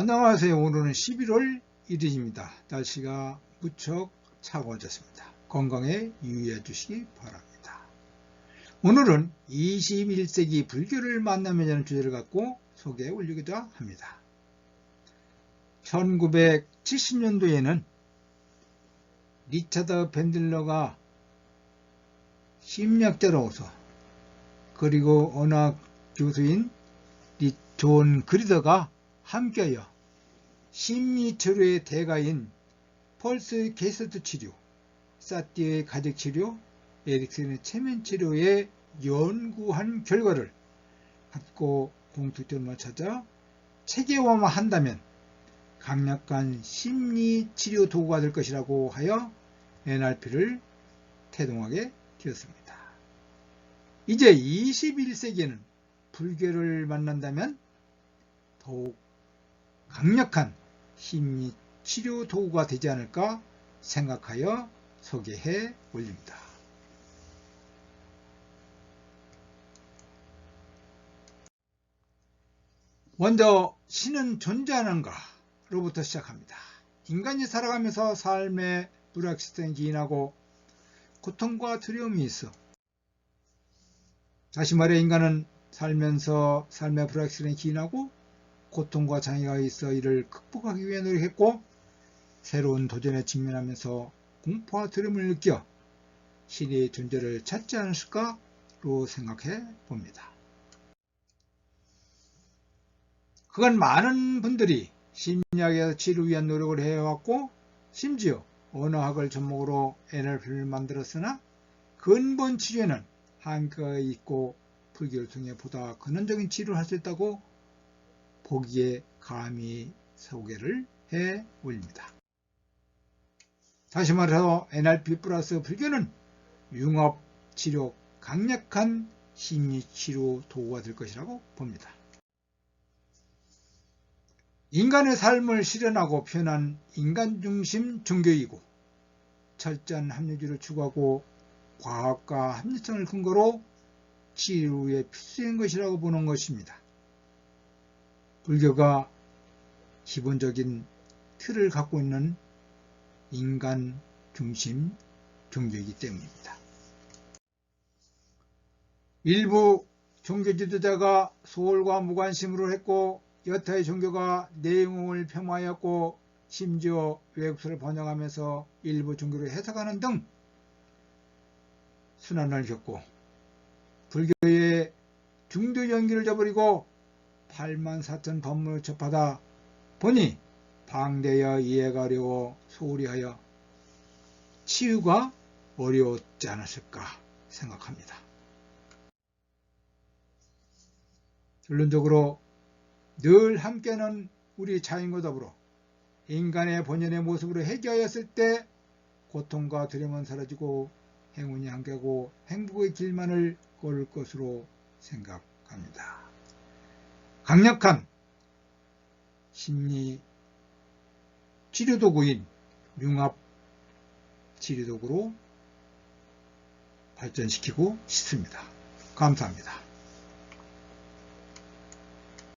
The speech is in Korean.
안녕하세요. 오늘은 11월 1일입니다. 날씨가 무척 차가워졌습니다. 건강에 유의해 주시기 바랍니다. 오늘은 21세기 불교를 만나며라는 주제를 갖고 소개해 올리기도 합니다. 1970년도에는 리차드 밴들러가 심리학자로서 그리고 언어 교수인 존 그리더가 함께하여 심리치료의 대가인 펄스 게스트 치료, 사티의 가족 치료, 에릭슨의 체면 치료에 연구한 결과를 갖고 공통점을 찾아 체계화한다면 강력한 심리치료 도구가 될 것이라고 하여 NRP를 태동하게 되었습니다. 이제 21세기에는 불교를 만난다면 더욱 강력한 심리 치료 도구가 되지 않을까 생각하여 소개해 올립니다. 먼저 신은 존재하는가로부터 시작합니다. 인간이 살아가면서 삶의 불확실성이 기인하고 고통과 두려움이 있어 다시 말해 인간은 살면서 삶의 불확실성이 기인하고 고통과 장애가 있어 이를 극복하기 위해 노력했고 새로운 도전에 직면하면서 공포와 두려움을 느껴 신의 존재를 찾지 않았을까로 생각해 봅니다. 그건 많은 분들이 심리학에서 치료 위한 노력을 해왔고 심지어 언어학을 접목으로 NLP를 만들었으나 근본 치료에는 한계가 있고 불교를 통해 보다 근원적인 치료를 할 수 있다고 보기에 감히 소개를 해 올립니다. 다시 말해서 NLP 플러스 불교는 융합 치료 강력한 심리 치료 도구가 될 것이라고 봅니다. 인간의 삶을 실현하고 표현한 인간 중심 종교이고 철저한 합리주의를 추구하고 과학과 합리성을 근거로 치료에 필수인 것이라고 보는 것입니다. 불교가 기본적인 틀을 갖고 있는 인간 중심 종교이기 때문입니다. 일부 종교 지도자가 소홀과 무관심으로 했고 여타의 종교가 내용을 폄하하였고 심지어 외국서를 번역하면서 일부 종교를 해석하는 등 순환을 겪고 불교의 중도 연기를 저버리고 8만 4천 법문을 접하다 보니 방대여 이해가 어려워 소홀히 하여 치유가 어려웠지 않았을까 생각합니다. 결론적으로 늘 함께하는 우리 자연과 더불어 인간의 본연의 모습으로 해결하였을 때 고통과 두려움은 사라지고 행운이 함께하고 행복의 길만을 걸을 것으로 생각합니다. 강력한 심리 치료도구인 융합 치료도구로 발전시키고 싶습니다. 감사합니다.